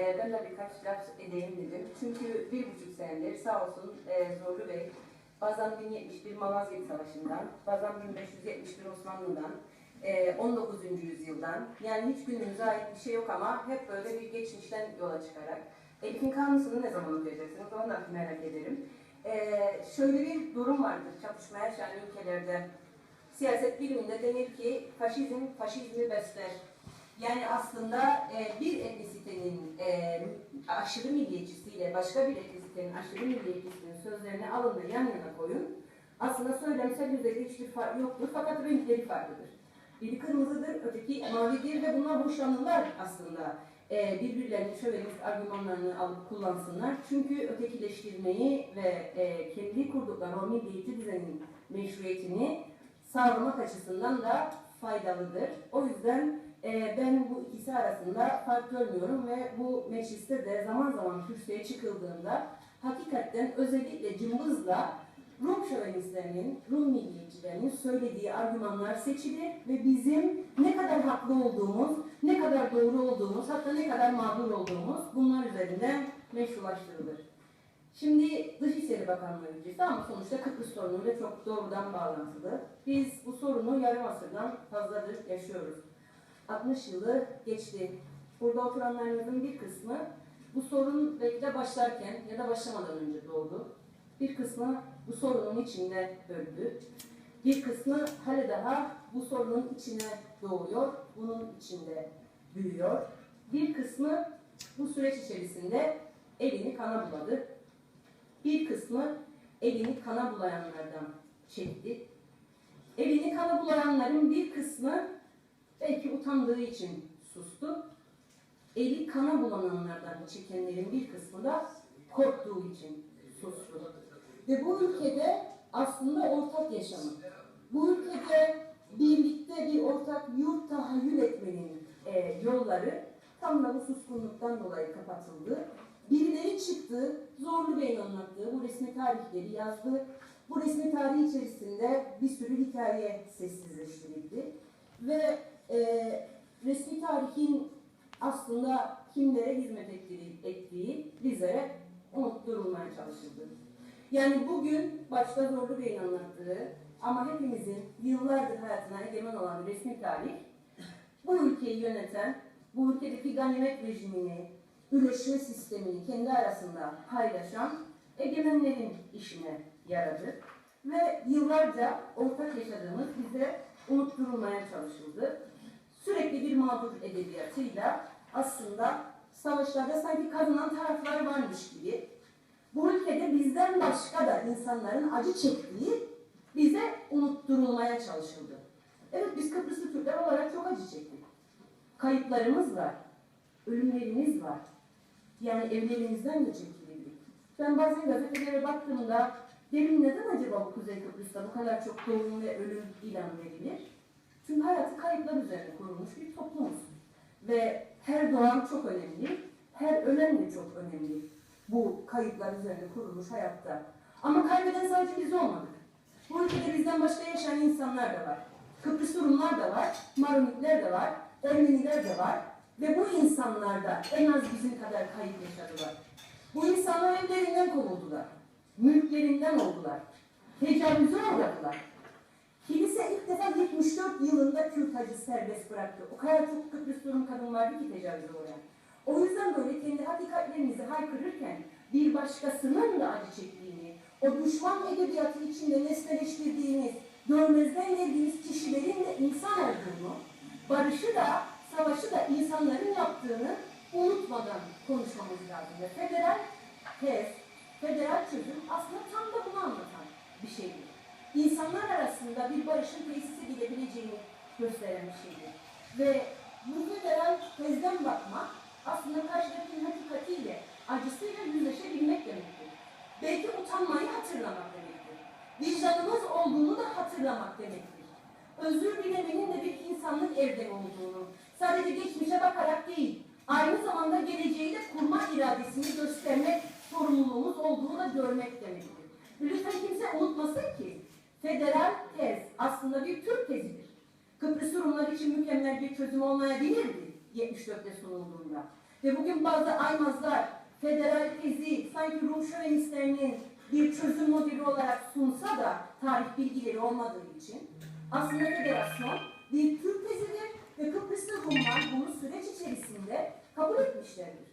e, ben de birkaç laf edeyim dedim. Çünkü bir buçuk senedir sağ olsun e, Zorlu Bey bazen 1071 Malazgirt Savaşı'ndan, bazen 1571 Osmanlı'dan, e, 19. yüzyıldan yani hiç günümüze ait bir şey yok ama hep böyle bir geçmişten yola çıkarak. Elfin Kanunusunu ne zaman okuyacaksınız onu da merak ederim. E, şöyle bir durum vardır çatışmaya yaşayan ülkelerde. Siyaset biliminde denir ki faşizm faşizmi besler. Yani aslında e, bir etnisitenin e, aşırı milliyetçisiyle başka bir etnisitenin aşırı milliyetçisinin sözlerini alın yan yana koyun. Aslında söylemsel yüzeyde hiçbir fark yoktur fakat renkleri farklıdır. Biri kırmızıdır, öteki mavidir ve bunlar boşanırlar aslında. E, birbirlerinin şövenist argümanlarını alıp kullansınlar. Çünkü ötekileştirmeyi ve e, kendi kurdukları o milliyetçi düzenin meşruiyetini sağlamak açısından da faydalıdır. O yüzden e, ben bu ikisi arasında fark görmüyorum ve bu mecliste de zaman zaman kürsüye çıkıldığında hakikaten özellikle cımbızla Rum şövenistlerinin, Rum milliyetçilerinin söylediği argümanlar seçilir ve bizim ne kadar haklı olduğumuz, ne kadar doğru olduğumuz, hatta ne kadar mağdur olduğumuz bunlar üzerinden meşrulaştırılır. Şimdi Dışişleri Bakanlığı ülkesi ama sonuçta Kıbrıs sorunuyla çok doğrudan bağlantılı. Biz bu sorunu yarım asırdan fazladır yaşıyoruz. 60 yılı geçti. Burada oturanlarımızın bir kısmı bu sorun belki de başlarken ya da başlamadan önce doğdu. Bir kısmı bu sorunun içinde öldü. Bir kısmı hala daha bu sorunun içine doğuyor, bunun içinde büyüyor. Bir kısmı bu süreç içerisinde elini kana buladı. Bir kısmı elini kana bulayanlardan çekti. Elini kana bulayanların bir kısmı belki utandığı için sustu. Eli kana bulananlardan çekenlerin bir kısmı da korktuğu için sustu. Ve bu ülkede aslında ortak yaşamı, bu ülkede birlikte bir ortak yurt tahayyül etmenin e, yolları tam da bu suskunluktan dolayı kapatıldı. Birileri çıktı, Zorlu Bey'in anlattığı bu resmi tarihleri yazdı. Bu resmi tarih içerisinde bir sürü hikaye sessizleştirildi. Ve e, resmi tarihin aslında kimlere hizmet ettiği, ettiği bizlere unutturulmaya çalışıldı. Yani bugün başta Zorlu Bey'in anlattığı ama hepimizin yıllardır hayatına egemen olan resmi tarih bu ülkeyi yöneten, bu ülkedeki ganimet rejimini, üreşme sistemini kendi arasında paylaşan egemenlerin işine yaradı. Ve yıllarca ortak yaşadığımız bize unutturulmaya çalışıldı. Sürekli bir mağdur edebiyatıyla aslında savaşlarda sanki kazanan taraflar varmış gibi bu ülkede bizden başka da insanların acı çektiği bize unutturulmaya çalışıldı. Evet biz Kıbrıslı Türkler olarak çok acı çektik. Kayıplarımız var, ölümlerimiz var. Yani evlerimizden de çekildik. Ben bazen gazetelere baktığımda derim neden acaba bu Kuzey Kıbrıs'ta bu kadar çok doğum ve ölüm ilan verilir? Çünkü hayatı kayıplar üzerine kurulmuş bir toplumuz. Ve her doğan çok önemli, her ölen de çok önemli bu kayıplar üzerine kurulmuş hayatta. Ama kaybeden sadece biz olmadık. Bu ülkede bizden başka yaşayan insanlar da var. Kıbrıs Rumlar da var, Maronitler de var, Ermeniler de var. Ve bu insanlar da en az bizim kadar kayıp yaşadılar. Bu insanlar evlerinden kovuldular. Mülklerinden oldular. Tecavüze uğradılar. Kilise ilk defa 74 yılında kürtajı serbest bıraktı. O kadar çok Kıbrıs Rum kadın vardı ki tecavüze uğrayan. O yüzden böyle kendi hakikatlerimizi haykırırken bir başkasının da acı çektiğini, o düşman edebiyatı içinde nesneleştirdiğimiz, görmezden geldiğimiz kişilerin de insan olduğunu, barışı da, savaşı da insanların yaptığını unutmadan konuşmamız lazım. Ve federal tez, federal çözüm aslında tam da bunu anlatan bir şeydir. İnsanlar arasında bir barışın tesis edilebileceğini gösteren bir şeydir. Ve bu federal tezden bakmak aslında karşıdakinin hakikatiyle, acısıyla yüzleşebilmek demektir. Belki utanmayı hatırlamak demektir. Vicdanımız olduğunu da hatırlamak demektir. Özür dilemenin de bir insanlık erdemi olduğunu, sadece geçmişe bakarak değil, aynı zamanda geleceği de kurma iradesini göstermek sorumluluğumuz olduğunu da görmek demektir. Lütfen kimse unutmasın ki federal tez aslında bir Türk tezidir. Kıbrıs Rumlar için mükemmel bir çözüm olmayabilirdi 74'te sunulduğunda. Ve bugün bazı aymazlar federal tezi sanki Rum şövenistlerinin bir çözüm modeli olarak sunsa da tarih bilgileri olmadığı için aslında federasyon bir Türk tezidir ve Kıbrıslı Rumlar bunu süreç içerisinde kabul etmişlerdir.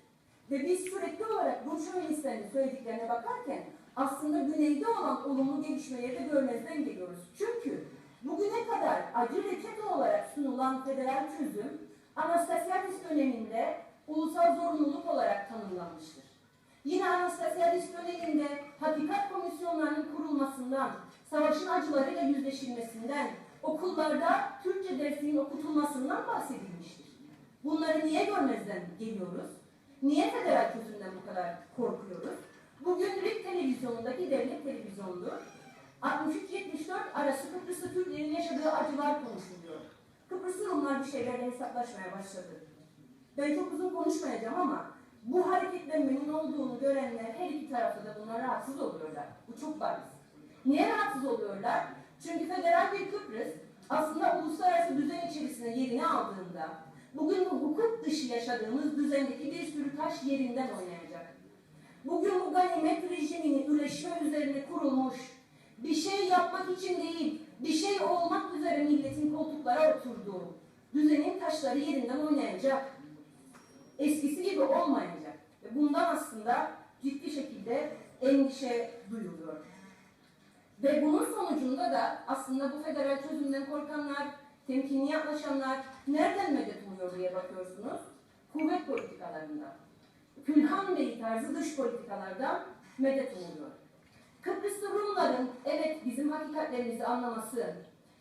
Ve biz sürekli olarak Rum şövenistlerinin söylediklerine bakarken aslında güneyde olan olumlu gelişmeleri de görmezden geliyoruz. Çünkü bugüne kadar acı reçete olarak sunulan federal çözüm Anastasiadis döneminde ulusal zorunluluk olarak tanımlanmıştır. Yine Anastasiadis döneminde hakikat komisyonlarının kurulmasından, savaşın acılarıyla yüzleşilmesinden, okullarda Türkçe dersinin okutulmasından bahsedilmiştir. Bunları niye görmezden geliyoruz? Niye federal çözümden bu kadar korkuyoruz? Bugün RIK televizyonundaki devlet televizyonudur. 63-74 arası Kıbrıslı Türklerin yaşadığı acılar konuşuluyor. Kıbrıslı Rumlar bir şeylerle hesaplaşmaya başladı. Ben çok uzun konuşmayacağım ama bu hareketlenmenin olduğunu görenler her iki tarafta da buna rahatsız oluyorlar. Bu çok bariz. Niye rahatsız oluyorlar? Çünkü federal bir Kıbrıs aslında uluslararası düzen içerisinde yerini aldığında bugün bu hukuk dışı yaşadığımız düzendeki bir sürü taş yerinden oynayacak. Ganimet rejiminin üleşme üzerine kurulmuş, bir şey yapmak için değil, bir şey olmak üzere milletin koltuklara oturduğu düzenin taşları yerinden oynayacak. Eskisi gibi olmayacak. Ve bundan aslında ciddi şekilde endişe duyuluyor. Ve bunun sonucunda da aslında bu federal çözümden korkanlar, temkinli yaklaşanlar nereden medet umuyor diye bakıyorsunuz. Kuvvet politikalarından. Külhan Bey tarzı dış politikalardan medet umuyor. Kıbrıslı Rumların evet bizim hakikatlerimizi anlaması,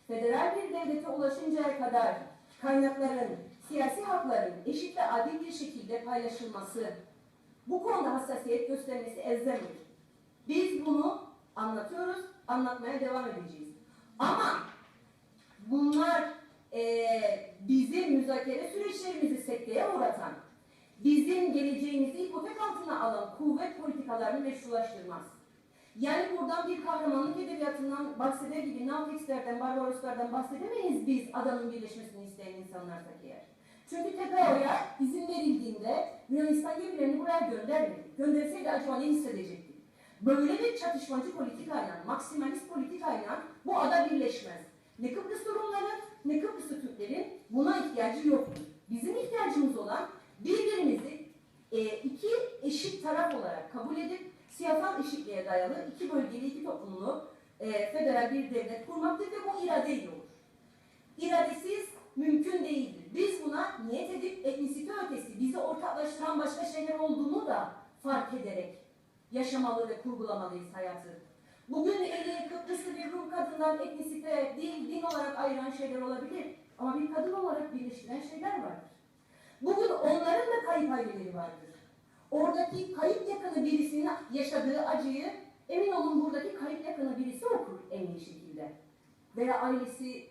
federal bir devlete ulaşıncaya kadar kaynakların, siyasi hakların eşit ve adil bir şekilde paylaşılması, bu konuda hassasiyet göstermesi elzemdir. Biz bunu anlatıyoruz, anlatmaya devam edeceğiz. Ama bunlar eee bizim müzakere süreçlerimizi sekteye uğratan, bizim geleceğimizi ipotek altına alan kuvvet politikalarını meşrulaştırmaz. Yani buradan bir kahramanlık edebiyatından bahseder gibi Naltexlerden, Barbaroslardan bahsedemeyiz biz adanın birleşmesini isteyen insanlarsak eğer. Çünkü TPO'ya izin verildiğinde Yunanistan gemilerini buraya göndermedi. Gönderseydi acaba ne hissedecektik? Böyle bir çatışmacı politikayla, maksimalist politikayla bu ada birleşmez. Ne Kıbrıs Rumların ne Kıbrıslı Türklerin buna ihtiyacı yoktur. Bizim ihtiyacımız olan birbirimizi e, iki eşit taraf olarak kabul edip siyasal eşitliğe dayalı iki bölgeli iki toplumlu e, federal bir devlet kurmaktır ve bu iradeyle olur. İradesiz mümkün değildir. Biz buna niyet edip etnisite ötesi bizi ortaklaştıran başka şeyler olduğunu da fark ederek yaşamalı ve kurgulamalıyız hayatı. Bugün eli Kıbrıslı bir Rum kadından etnisite, dil, din olarak ayıran şeyler olabilir. Ama bir kadın olarak birleştiren şeyler vardır. Bugün onların da kayıp aileleri vardır. Oradaki kayıp yakını birisinin yaşadığı acıyı emin olun buradaki kayıp yakını birisi okur en iyi şekilde. Veya ailesi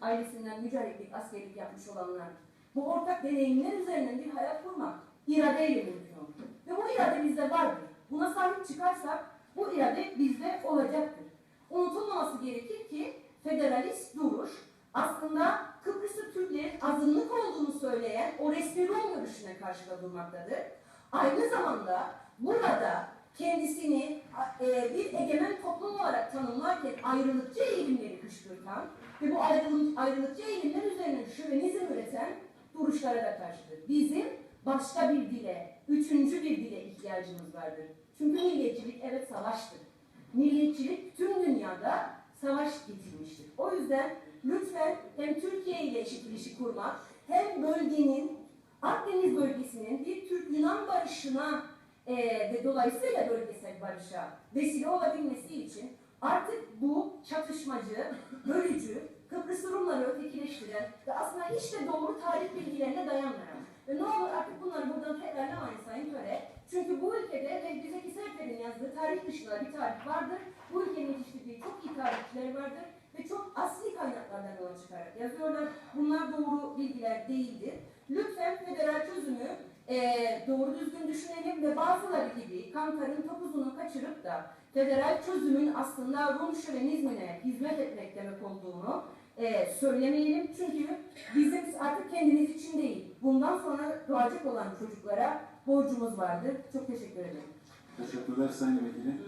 ailesinden mücahitlik, askerlik yapmış olanlar. Bu ortak deneyimler üzerinden bir hayat kurmak iradeyle mümkün. Ve bu irade bizde vardır. Buna sahip çıkarsak bu irade bizde olacaktır. Unutulmaması gerekir ki federalist duruş aslında Türklerin azınlık olduğunu söyleyen o resmi Rum görüşüne karşıda durmaktadır. Aynı zamanda burada kendisini e, bir egemen toplum olarak tanımlarken ayrılıkçı eğilimleri kışkırtan ve bu ayrılık, ayrılıkçı eğilimler üzerine şövenizm üreten duruşlara da karşıdır. Bizim başka bir dile, üçüncü bir dile ihtiyacımız vardır. Çünkü milliyetçilik evet savaştır. Milliyetçilik tüm dünyada savaş getirmiştir. O yüzden lütfen hem Türkiye ile eşit ilişki kurmak hem bölgenin Akdeniz bölgesinin bir Türk-Yunan barışına e, ve dolayısıyla bölgesel barışa vesile olabilmesi için artık bu çatışmacı, bölücü, Kıbrıs Rumları ötekileştiren ve aslında hiç de doğru tarih bilgilerine dayanmayan ve ne olur artık bunları buradan tekrarlamayın Sayın Töre. Çünkü bu ülkede ve bize Serpil'in yazdığı tarih dışında bir tarih vardır. Bu ülkenin tarihçileri vardır ve çok asli kaynaklardan yola çıkarak yazıyorlar. Bunlar doğru bilgiler değildir. Lütfen federal çözümü eee, doğru düzgün düşünelim ve bazıları gibi Kantar'ın topuzunu kaçırıp da federal çözümün aslında Rum şövenizmine hizmet etmek demek olduğunu eee, söylemeyelim. Çünkü bizim artık kendimiz için değil, bundan sonra doğacak olan çocuklara borcumuz vardır. Çok teşekkür ederim. Teşekkürler Sayın Vekilim.